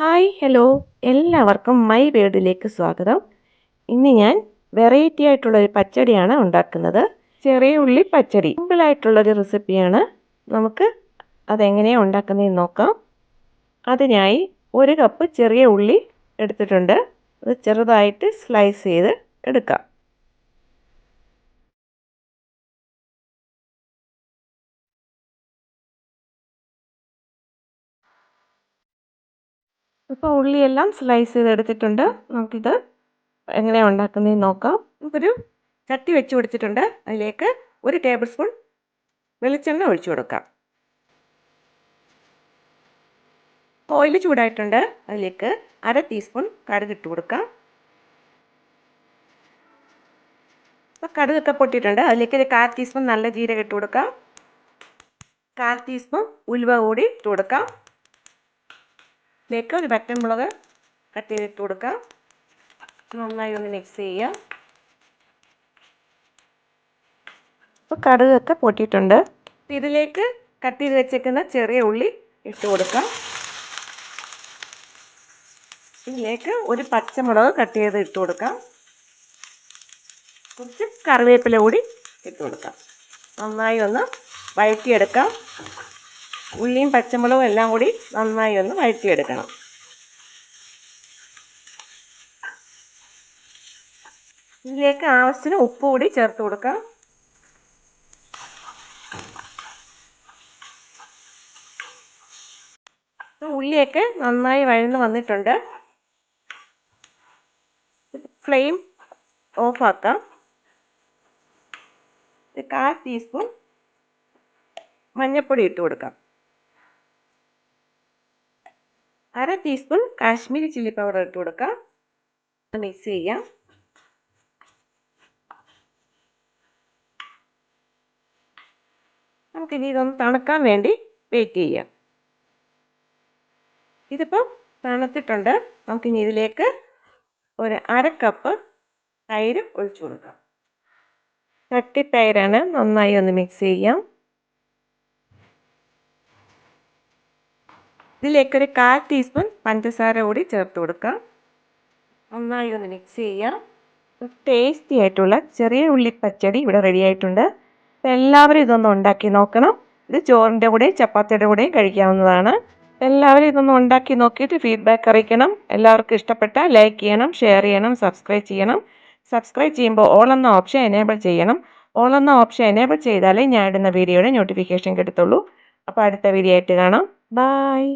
Hi hello. എല്ലാവർക്കും my വീടിലേക്ക് സ്വാഗതം. ഇന്ന് ഞാൻ വെറൈറ്റി ആയിട്ടുള്ള ഒരു പച്ചടിയാണ് ഉണ്ടാക്കുന്നത്. ചെറിയ ഉള്ളി പച്ചടി. സിമ്പിളായിട്ടുള്ളൊരു റെസിപ്പിയാണ്. നമുക്ക് അതെങ്ങനെയാണ് ഉണ്ടാക്കുന്നതെന്ന് നോക്കാം. അതിനായി ഒരു കപ്പ് ചെറിയ ഉള്ളി എടുത്തിട്ടുണ്ട്. അത് ചെറുതായിട്ട് സ്ലൈസ് ചെയ്ത് എടുക്കാം. ഇപ്പോൾ ഉള്ളിയെല്ലാം സ്ലൈസ് ചെയ്തെടുത്തിട്ടുണ്ട്. നമുക്കിത് എങ്ങനെയാണ് ഉണ്ടാക്കുന്നതെന്ന് നോക്കാം. നമുക്കൊരു ചട്ടി വെച്ച് കൊടുത്തിട്ടുണ്ട്. അതിലേക്ക് ഒരു ടേബിൾ സ്പൂൺ വെളിച്ചെണ്ണ ഒഴിച്ചു കൊടുക്കാം. ഓയിൽ ചൂടായിട്ടുണ്ട്. അതിലേക്ക് അര ടീസ്പൂൺ കടുക് ഇട്ട് കൊടുക്കാം. അപ്പോൾ കടുകൊക്കെ പൊട്ടിയിട്ടുണ്ട്. അതിലേക്ക് ഒരു കാൽ ടീസ്പൂൺ നല്ല ജീരകം ഇട്ട് കൊടുക്കാം. കാൽ ടീസ്പൂൺ ഉലുവ കൂടി ഇട്ട് കൊടുക്കാം. ഇതിലേക്ക് ഒരു പറ്റൻമുളക് കട്ട് ചെയ്തിട്ട് കൊടുക്കാം. നന്നായി ഒന്ന് മിക്സ് ചെയ്യാം ഇപ്പോൾ കടുകൊക്കെ പൊട്ടിയിട്ടുണ്ട്. ഇതിലേക്ക് കട്ട് ചെയ്ത് വെച്ചേക്കുന്ന ചെറിയ ഉള്ളി ഇട്ട് കൊടുക്കാം. ഇതിലേക്ക് ഒരു പച്ചമുളക് കട്ട് ചെയ്ത് ഇട്ട് കൊടുക്കാം. കുറച്ച് കറിവേപ്പില കൂടി ഇട്ട് കൊടുക്കാം. നന്നായി ഒന്ന് വഴറ്റിയെടുക്കാം. ഉള്ളിയും പച്ചമുളകും എല്ലാം കൂടി നന്നായി ഒന്ന് വഴറ്റിയെടുക്കണം. ഇതിലേക്ക് ആവശ്യത്തിന് ഉപ്പ് കൂടി ചേർത്ത് കൊടുക്കാം. ഉള്ളിയൊക്കെ നന്നായി വഴന്ന് വന്നിട്ടുണ്ട്. ഫ്ലെയിം ഓഫാക്കാം കാൽ ടീസ്പൂൺ മഞ്ഞൾപ്പൊടി ഇട്ട് കൊടുക്കാം. അര ടീസ്പൂൺ കാശ്മീരി ചില്ലി പൗഡർ ഇട്ട് കൊടുക്കാം. മിക്സ് ചെയ്യാം. നമുക്കിനി ഇതൊന്ന് തണുക്കാൻ വേണ്ടി വെയിറ്റ് ചെയ്യാം. ഇതിപ്പോൾ തണുത്തിട്ടുണ്ട്. നമുക്കിനി ഇതിലേക്ക് ഒരു അര കപ്പ് തൈര് ഒഴിച്ചു കൊടുക്കാം. തട്ടിത്തൈരാണ് നന്നായി ഒന്ന് മിക്സ് ചെയ്യാം. ഇതിലേക്കൊരു കാൽ ടീസ്പൂൺ പഞ്ചസാര കൂടി ചേർത്ത് കൊടുക്കാം. നന്നായി ഒന്ന് മിക്സ് ചെയ്യാം ടേസ്റ്റി ആയിട്ടുള്ള ചെറിയ ഉള്ളി പച്ചടി ഇവിടെ റെഡി ആയിട്ടുണ്ട്. എല്ലാവരും ഇതൊന്ന് ഉണ്ടാക്കി നോക്കണം. ഇത് ചോറിന്റെ കൂടെയും ചപ്പാത്തിയുടെ കൂടെയും കഴിക്കാവുന്നതാണ്. എല്ലാവരും ഇതൊന്ന് ഉണ്ടാക്കി നോക്കിയിട്ട് ഫീഡ്ബാക്ക് അറിയിക്കണം. എല്ലാവർക്കും ഇഷ്ടപ്പെട്ട ലൈക്ക് ചെയ്യണം ഷെയർ ചെയ്യണം സബ്സ്ക്രൈബ് ചെയ്യണം. സബ്സ്ക്രൈബ് ചെയ്യുമ്പോൾ ഓൾ എന്ന ഓപ്ഷൻ എനേബിൾ ചെയ്യണം. ഓൾ എന്ന ഓപ്ഷൻ എനേബിൾ ചെയ്താലേ ഞാൻ ഇടുന്ന വീഡിയോയുടെ നോട്ടിഫിക്കേഷൻ കിട്ടത്തുള്ളൂ. അപ്പോൾ അടുത്ത വീഡിയോ ആയിട്ട് കാണാം. ബായ്